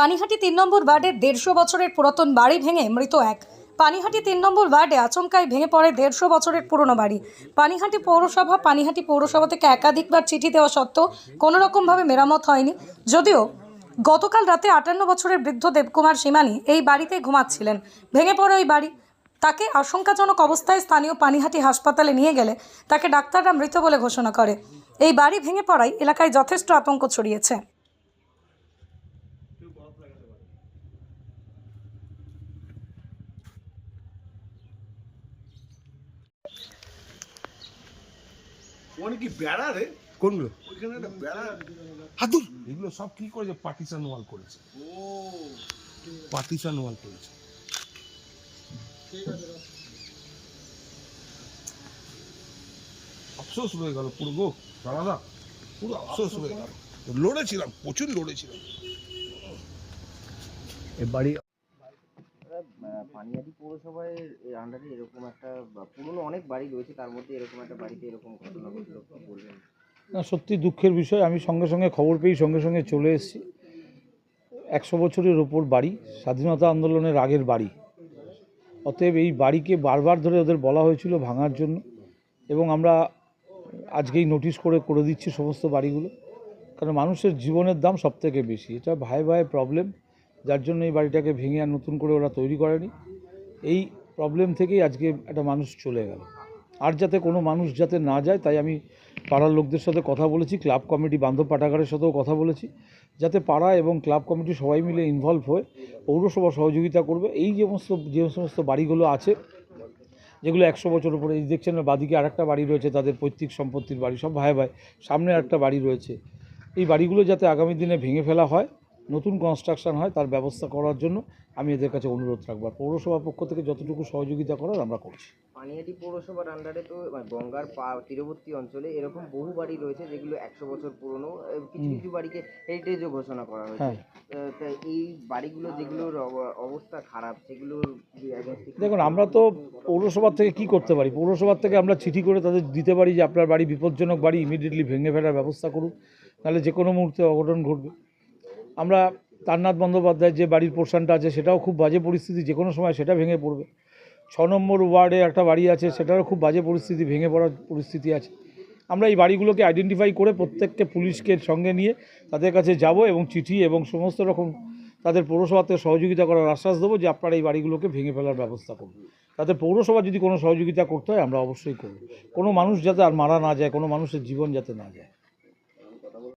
পানিহাটি তিন নম্বর ওয়ার্ডের দেড়শো বছরের পুরাতন বাড়ি ভেঙে মৃত এক। পানিহাটি তিন নম্বর ওয়ার্ডে আচমকায় ভেঙে পড়ে দেড়শো বছরের পুরনো বাড়ি। পানিহাটি পৌরসভা পানিহাটি পৌরসভা থেকে একাধিকবার চিঠি দেওয়া সত্ত্বেও কোনো রকমভাবে মেরামত হয়নি। যদিও গতকাল রাতে আটান্ন বছরের বৃদ্ধ দেবকুমার সীমানি এই বাড়িতে ঘুমাচ্ছিলেন। ভেঙে পড়ে ওই বাড়ি। তাকে আশঙ্কাজনক অবস্থায় স্থানীয় পানিহাটি হাসপাতালে নিয়ে গেলে তাকে ডাক্তাররা মৃত বলে ঘোষণা করে। এই বাড়ি ভেঙে পড়ায় এলাকায় যথেষ্ট আতঙ্ক ছড়িয়েছে। ওখানে বেড়া রে? কোনগুলো? ওইখানে একটা বেড়া। হাতুর! এগুলো সব কি করেছে? পার্টিশন ওয়াল করেছে। ও। পার্টিশন ওয়াল করেছে। আফসোস হয়ে গেল পুরো গো দাদা। পুরো আফসোস হয়ে গেল। লড়েছিলাম প্রচুর লড়েছিলাম। এ বাড়ি আহ, পৌরসভায় আন্ডারে এরকম একটা বা পুরনো অনেক বাড়ি রয়েছে, তার মধ্যে এরকম একটা বাড়িতে এরকম ঘটনা ঘটলো বলবেন? না, সত্যি দুঃখের বিষয়, আমি সঙ্গে সঙ্গে খবর পেয়ে সঙ্গে সঙ্গে চলে এসেছি। একশো বছরের ওপর বাড়ি, স্বাধীনতা আন্দোলনের আগের বাড়ি। অতএব এই বাড়িকে বারবার ধরে ওদের বলা হয়েছিল ভাঙার জন্য এবং আমরা আজকেই নোটিশ করে করে দিচ্ছি সমস্ত বাড়িগুলো, কারণ মানুষের জীবনের দাম সবথেকে বেশি। এটা ভাই ভাই প্রবলেম যার জন্য এই বাড়িটাকে ভেঙে আর নতুন করে ওরা তৈরি করেনি। এই প্রবলেম থেকেই আজকে একটা মানুষ চলে গেল। আর যাতে কোনো মানুষ যাতে না যায় তাই আমি পাড়ার লোকদের সাথে কথা বলেছি ক্লাব কমিটি বান্ধব পাঠাগারের সাথেও কথা বলেছি যাতে পাড়া এবং ক্লাব কমিটি সবাই মিলে ইনভলভ হয়ে পৌরসভা সহযোগিতা করবে। এই যে সমস্ত যে সমস্ত বাড়িগুলো আছে যেগুলো একশো বছর উপরে এই দেখছেন না, বাদিকে আরেকটা বাড়ি রয়েছে তাদের পৈতৃক সম্পত্তির বাড়ি সব ভাই ভাই সামনে একটা বাড়ি রয়েছে। এই বাড়িগুলো যাতে আগামী দিনে ভেঙে ফেলা হয় নতুন কনস্ট্রাকশন হয় তার ব্যবস্থা করার জন্য আমি এদের কাছে অনুরোধ রাখব। আর পৌরসভার পক্ষ থেকে যতটুকু সহযোগিতা করার আমরা করছি। পানিহাটি পৌরসভার আন্ডারে তো মানে গঙ্গার তীরবর্তী অঞ্চলে এরকম বহু বাড়ি রয়েছে যেগুলো একশো বছর পুরনো। কিছু কিছু বাড়িকে হেরিটেজও ঘোষণা করা হয়েছে। হ্যাঁ। এই বাড়িগুলো যেগুলোর অব- অবস্থা খারাপ সেগুলোর কি দেখুন আমরা তো পৌরসভার থেকে কি করতে পারি? পৌরসভার থেকে আমরা চিঠি করে তাদের দিতে পারি যে আপনার বাড়ি বিপজ্জনক বাড়ি ইমিডিয়েটলি ভেঙে ফেলার ব্যবস্থা করুন। নাহলে যে কোনো মুহূর্তে অঘটন ঘটবে। আমরা তারনাথ বন্দ্যোপাধ্যায়ের যে বাড়ির পোর্শনটা আছে, সেটাও খুব বাজে পরিস্থিতি, যে কোনো সময় সেটা ভেঙে পড়বে। ছ নম্বর ওয়ার্ডে একটা বাড়ি আছে, সেটারও খুব বাজে পরিস্থিতি, ভেঙে পড়ার পরিস্থিতি আছে। আমরা এই বাড়িগুলোকে আইডেন্টিফাই করে প্রত্যেককে পুলিশকে সঙ্গে নিয়ে তাদের কাছে যাব এবং চিঠি এবং সমস্ত রকম তাদের পৌরসভাতে সহযোগিতা করার আশ্বাস দেবো যে আপনারা এই বাড়িগুলোকে ভেঙে ফেলার ব্যবস্থা করুন। তাতে পৌরসভা যদি কোনো সহযোগিতা করতে হয়, আমরা অবশ্যই করব। কোনো মানুষ যাতে আর মারা না যায়, কোনো মানুষের জীবন যাতে না যায়।